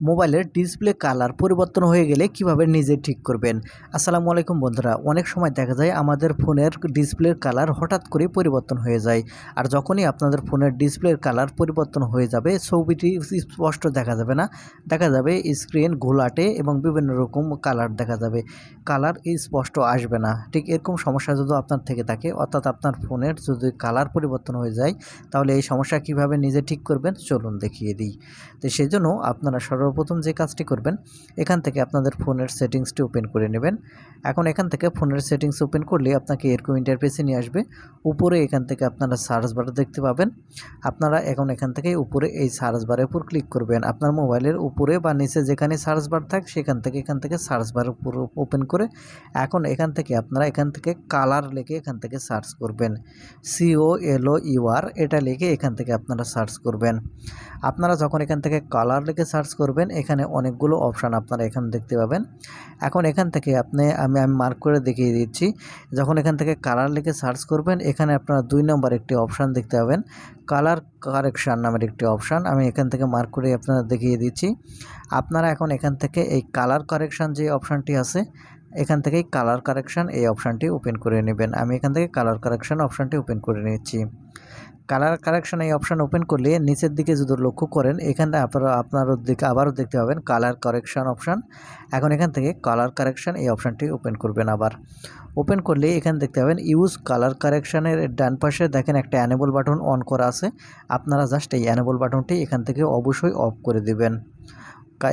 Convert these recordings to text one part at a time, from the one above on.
মোবাইলের display colour পরিবর্তন হয়ে গেলে কীভাবে নিজে ঠিক করবেন? আসসালামু আলাইকুম বন্ধুরা, অনেক সময় দেখা যায় আমাদের ফোনের ডিসপ্লের কালার হঠাৎ করে পরিবর্তন হয়ে যায়। আর যখনই আপনাদের ফোনের ডিসপ্লের কালার পরিবর্তন হয়ে যাবে, ছবিটি স্পষ্ট দেখা যাবে না। দেখা যাবে স্ক্রিন ঘোলাটে এবং বিভিন্ন রকম কালার দেখা যাবে। কালার স্পষ্ট আসবে না। ঠিক এরকম সমস্যা যদি আপনার থেকে থাকে, অর্থাৎ আপনার ফোনের যদি কালার পরিবর্তন হয়ে যায়, তাহলে এই সমস্যা কীভাবে নিজে ঠিক করবেন? চলুন দেখিয়ে দিই। তো সেই জন্য আপনারা সর্বপ্রথম যে কাজটি করবেন এখান থেকে আপনাদের ফোনের সেটিংসটি ওপেন করে নেবেন এখন এখান থেকে ফোনের সেটিংস ওপেন করলে আপনাকে এরকম ইন্টারফেসে নিয়ে আসবে উপরে এখান থেকে আপনারা সার্চ বার দেখতে পাবেন আপনারা এখন এখান থেকে উপরে এই সার্চ বারের উপর ক্লিক করবেন আপনার মোবাইলের উপরে বা নিচে যেখানে সার্চ বার থাক সেখান থেকে এখান থেকে সার্চ বার উপর ওপেন করে এখন এখান থেকে আপনারা এখান থেকে কালার লিখে এখান থেকে সার্চ করবেন সিও এলও ইউআর এটা লিখে এখান থেকে আপনারা সার্চ করবেন আপনারা যখন এখান থেকে কালার লিখে সার্চ করবেন এখানে অনেকগুলো অপশান আপনারা এখানে দেখতে পাবেন। এখন এখান থেকে আপনি, আমি আমি মার্ক করে দেখিয়ে দিচ্ছি। যখন এখান থেকে কালার লিখে সার্চ করবেন, এখানে আপনারা দুই নম্বর একটি অপশান দেখতে পাবেন। কালার কারেকশান নামের একটি অপশান আমি এখান থেকে মার্ক করে আপনারা দেখিয়ে দিচ্ছি। আপনারা এখন এখান থেকে এই কালার কারেকশান যে অপশানটি আছে, এখান থেকেই কালার কারেকশান এই অপশানটি ওপেন করে নেবেন। আমি এখান থেকে কালার কারেকশান অপশানটি ওপেন করে নিচ্ছি। কালার কারেকশন এই অপশান ওপেন করলে নিচের দিকে যদি লক্ষ্য করেন, এখানে আপনারা, আপনারও দিকে আবারও দেখতে পাবেন কালার কারেকশন অপশান। এখন এখান থেকে কালার কারেকশন এই অপশানটি ওপেন করবেন আবার। ওপেন করলে এখানে দেখতে পাবেন ইউজ কালার কারেকশানের ডান পাশে দেখেন একটা অ্যানেবল বাটন অন করা আছে। আপনারা জাস্ট এই অ্যানেবল বাটনটি এখান থেকে অবশ্যই অফ করে দেবেন।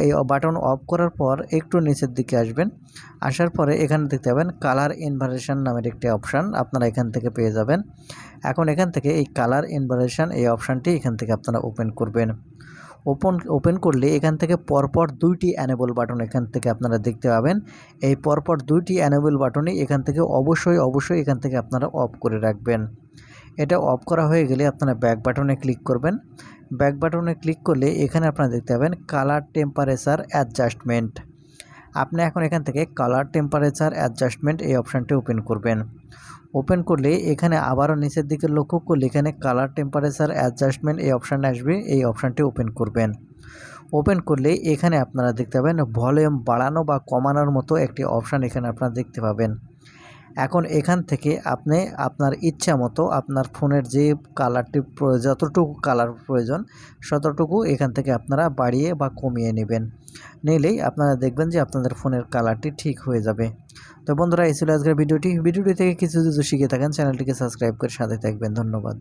এই বাটন অফ করার পর একটু নিচের দিকে আসবেন। আসার পরে এখানে দেখতে পাবেন কালার ইনভারেশন নামের একটি অপশান আপনারা এখান থেকে পেয়ে যাবেন। এখন এখান থেকে এই কালার ইনভারেশন এই অপশানটি এখান থেকে আপনারা ওপেন করবেন। ওপেন ওপেন করলে এখান থেকে পরপর দুইটি অ্যানেবল বাটন এখান থেকে আপনারা দেখতে পাবেন। এই পরপর দুইটি অ্যানেবল বাটনই এখান থেকে অবশ্যই অবশ্যই এখান থেকে আপনারা অফ করে রাখবেন। এটা অফ করা হয়ে গেলে আপনারা ব্যাক বাটনে ক্লিক করবেন। ব্যাক বাটনে ক্লিক করলে এখানে আপনারা দেখতে পাবেন কালার টেম্পারেচার অ্যাডজাস্টমেন্ট আপনি এখন এখান থেকে কালার টেম্পারেচার অ্যাডজাস্টমেন্ট এই অপশানটি ওপেন করবেন। ওপেন করলে এখানে আবারও নিচের দিকে লক্ষ্য করলে এখানে কালার টেম্পারেচার অ্যাডজাস্টমেন্ট এই অপশান আসবে, এই অপশানটি ওপেন করবেন। ওপেন করলে এখানে আপনারা দেখতে পাবেন ভলিউম বাড়ানো বা কমানোর মতো একটি অপশান এখানে আপনারা দেখতে পাবেন। এখন এখান থেকে আপনি আপনার ইচ্ছা মতো আপনার ফোনের যে কালারটি যতটুকু কালার প্রয়োজন ততটুকু এখান থেকে আপনারা বাড়িয়ে বা কমিয়ে নেবেন। নিলেই আপনারা দেখবেন যে আপনাদের ফোনের কালারটি ঠিক হয়ে যাবে। তো বন্ধুরা, এই ছিল আজকের ভিডিওটি। ভিডিওটি থেকে কিছু কিছু শিখে থাকেন। চ্যানেলটিকে সাবস্ক্রাইব করে সাথে থাকবেন। ধন্যবাদ।